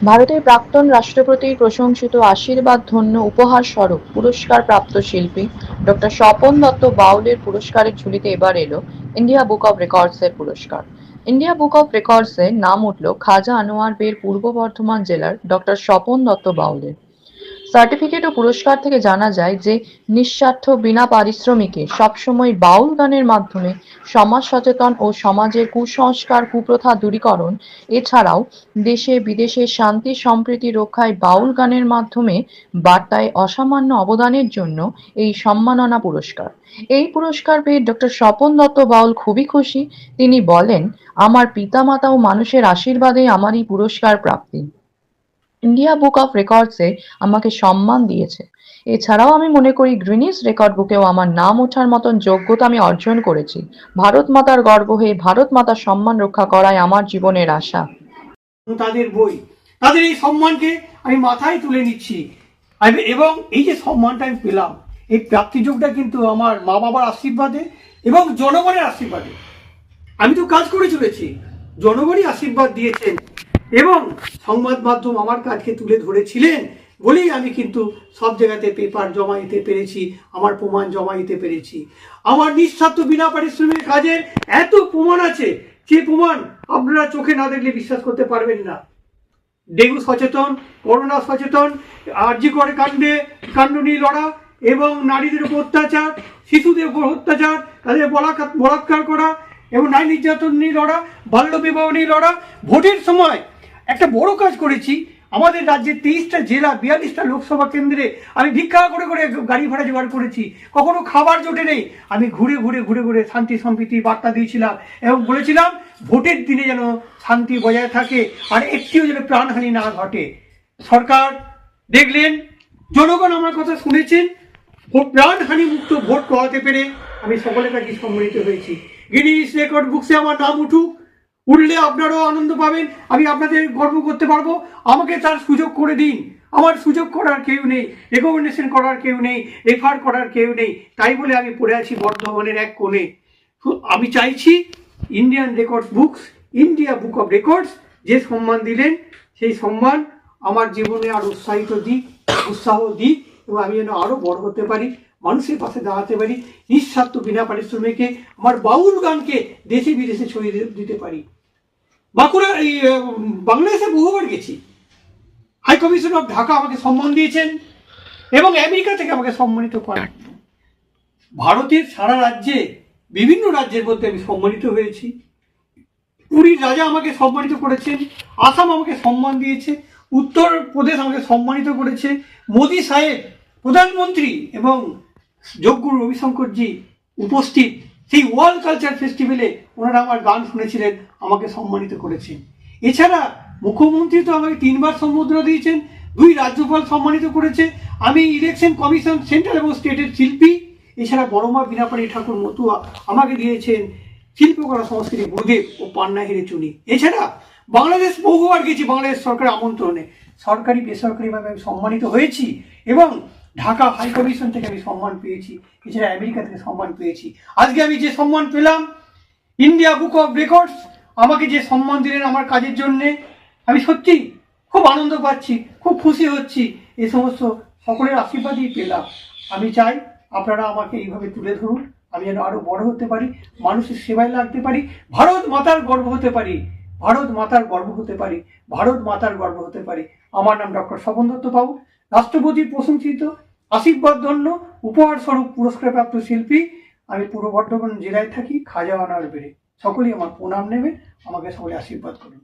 ভারতের প্রাক্তন রাষ্ট্রপতির প্রশংসিত আশীর্বাদ ধন্য উপহার স্বরূপ পুরস্কার প্রাপ্ত শিল্পী ডক্টর স্বপন দত্ত বাউলের পুরস্কারের ঝুলিতে এবার এলো ইন্ডিয়া বুক অব রেকর্ডসের পুরস্কার। ইন্ডিয়া বুক অব রেকর্ডসে নাম উঠল খাজা আনোয়ার বের পূর্ব বর্ধমান জেলার ডক্টর স্বপন দত্ত বাউলের। সার্টিফিকেট ও পুরস্কার থেকে জানা যায় যে নিঃস্বার্থ বিনা পারিশ্রমিকে সবসময় বাউল গানের মাধ্যমে সমাজ সচেতন ও সমাজের কুসংস্কার, কুপ্রথা দূরীকরণ, এছাড়াও দেশে বিদেশে শান্তি, সম্প্রীতি রক্ষায় বাউল গানের মাধ্যমে বার্তায় অসামান্য অবদানের জন্য এই সম্মাননা পুরস্কার। এই পুরস্কার পেয়ে ডক্টর স্বপন দত্ত বাউল খুবই খুশি। তিনি বলেন, আমার পিতামাতা ও মানুষের আশীর্বাদে আমার এই পুরস্কার প্রাপ্তি। ইন্ডিয়া বুক অফ রেকর্ডসে আমাকে সম্মান দিয়েছে। এছাড়াও আমি মনে করি গ্রিনিস রেকর্ড বুকেও আমার নাম ওঠার মতন যোগ্যতা আমি অর্জন করেছি। ভারত মাতার গর্ব হয়ে ভারত মাতার সম্মান রক্ষা করাই আমার জীবনের আশা। তাদের বই, তাদের এই সম্মানকে আমি মাথায় তুলে নিচ্ছি। এবং এই যে সম্মানটা আমি পেলাম, এই প্রাপ্তিযোগটা কিন্তু আমার মা বাবার আশীর্বাদে এবং জনগণের আশীর্বাদে। আমি তো কাজ করে চলেছি। জনগণই আশীর্বাদ দিয়েছেন। এবং সংবাদ মাধ্যম আমার কাজকে তুলে ধরেছিলেন বলেই আমি কিন্তু সব জায়গাতে পেপার জমা দিতে পেরেছি, আমার প্রমাণ জমা দিতে পেরেছি। আমার নিঃস্বার্থ বিনা পারিশ্রমিক কাজের এত প্রমাণ আছে, যে প্রমাণ আপনারা চোখে না দেখলে বিশ্বাস করতে পারবেন না। ডেঙ্গু সচেতন, করোনা সচেতন, আর্জি করে কাণ্ডে কাণ্ড নিয়ে লড়া এবং নারীদের উপর অত্যাচার, শিশুদের উপর অত্যাচার, তাদের বলাৎকার করা এবং নারী নির্যাতন নিয়ে লড়া, বাল্য বিবাহ নিয়ে লড়া, ভোটের সময় একটা বড় কাজ করেছি। আমাদের রাজ্যে তেইশটা জেলা, বিয়াল্লিশটা লোকসভা কেন্দ্রে আমি ভিক্ষা করে করে গাড়ি ভাড়া জোগাড় করেছি। কখনো খাবার জোটে নেই। আমি ঘুরে ঘুরে ঘুরে ঘুরে শান্তি সম্প্রীতি বার্তা দিয়েছিলাম এবং বলেছিলাম, ভোটের দিনে যেন শান্তি বজায় থাকে আর একটিও যেন প্রাণহানি না ঘটে। সরকার, দেখলেন, জনগণ আমার কথা শুনেছেন, ভোট প্রাণহানি মুক্ত ভোট করাতে পেরে আমি সকলের কাছে সম্মানিত হয়েছি। গিনিস রেকর্ড বুকসে আমার নাম উঠুক। উঠলে আপনারাও আনন্দ পাবেন, আমি আপনাদের গর্ব করতে পারব। আমাকে তার সুযোগ করে দিন। আমার সুযোগ করার কেউ নেই রেকমেন্ডেশন করার কেউ নেই রেফার করার কেউ নেই। তাই বলে আমি পড়ে আছি বর্ধমানের এক কোণে। আমি চাইছি Indian records books India book of records যে সম্মান দিলেন, সেই সম্মান আমার জীবনে আরও উৎসাহিত দিক, উৎসাহ দিক, এবং আমি যেন আরও বড় হতে পারি, মানুষের পাশে দাঁড়াতে পারি, নিঃস্বার্থ বিনা পারিশ্রমিকে আমার বাউল গানকে দেশে বিদেশে ছড়িয়ে দিতে পারি। বাঁকুড়া, এই বাংলাদেশে বহুবার গেছি। হাই কমিশন অফ ঢাকা আমাকে সম্মান দিয়েছেন এবং আমেরিকা থেকে আমাকে সম্মানিত করেন ভারতের সারা রাজ্যে, বিভিন্ন রাজ্যের মধ্যে আমি সম্মানিত হয়েছি। পুরীর রাজা আমাকে সম্মানিত করেছেন, আসাম আমাকে সম্মান দিয়েছে উত্তর প্রদেশ আমাকে সম্মানিত করেছে। মোদি সাহেব, প্রধানমন্ত্রী এবং যোগগুরু রবিশঙ্করজি উপস্থিত সেই ওয়ার্ল্ড কালচার ফেস্টিভ্যালে ওনারা আমার গান শুনেছিলেন, আমাকে সম্মানিত করেছেন। এছাড়া মুখ্যমন্ত্রী তো আমাকে তিনবার সম্বোধনা দিয়েছেন, দুই রাজ্যপাল সম্মানিত করেছে। আমি ইলেকশন কমিশন সেন্ট্রাল এবং স্টেটের শিল্পী, এছাড়া বড়মা বিনাপানি ঠাকুর মতুয়া আমাকে দিয়েছেন শিল্পকলা সংস্কৃতি, গুরুদেব ও পান্না হিরে চুনি। এছাড়া বাংলাদেশ বহুবার গেছি, বাংলাদেশ সরকারের আমন্ত্রণে। সরকারি, বেসরকারিভাবে আমি সম্মানিত হয়েছি এবং ঢাকা হাই কমিশন থেকে আমি সম্মান পেয়েছি, এছাড়া আমেরিকা থেকে সম্মান পেয়েছি। আজকে আমি যে সম্মান পেলাম ইন্ডিয়া বুক অফ রেকর্ডস আমাকে যে সম্মান দিলেন আমার কাজের জন্যে, আমি সত্যি খুব আনন্দ পাচ্ছি, খুব খুশি হচ্ছি, এ সমস্ত সকলের আশীর্বাদই পেলাম। আমি চাই আপনারা আমাকে এইভাবে তুলে ধরুন, আমি যেন আরও বড় হতে পারি, মানুষের সেবায় লাগতে পারি, ভারত মাতার গর্ব হতে পারি, ভারত মাতার গর্ব হতে পারি, ভারত মাতার গর্ব হতে পারি। আমার নাম ডক্টর স্বপন দত্ত বাবু রাষ্ট্রপতির প্রশংসিত, আশীর্বাদ ধন্য, উপহার স্বরূপ পুরস্কারপ্রাপ্ত শিল্পী আমি পূর্ব বর্ধমান জেলায় থাকি, খাজা আনার বেড়ে সকলেই আমার প্রণাম নেবেন আমাকে সকলে আশীর্বাদ করুন।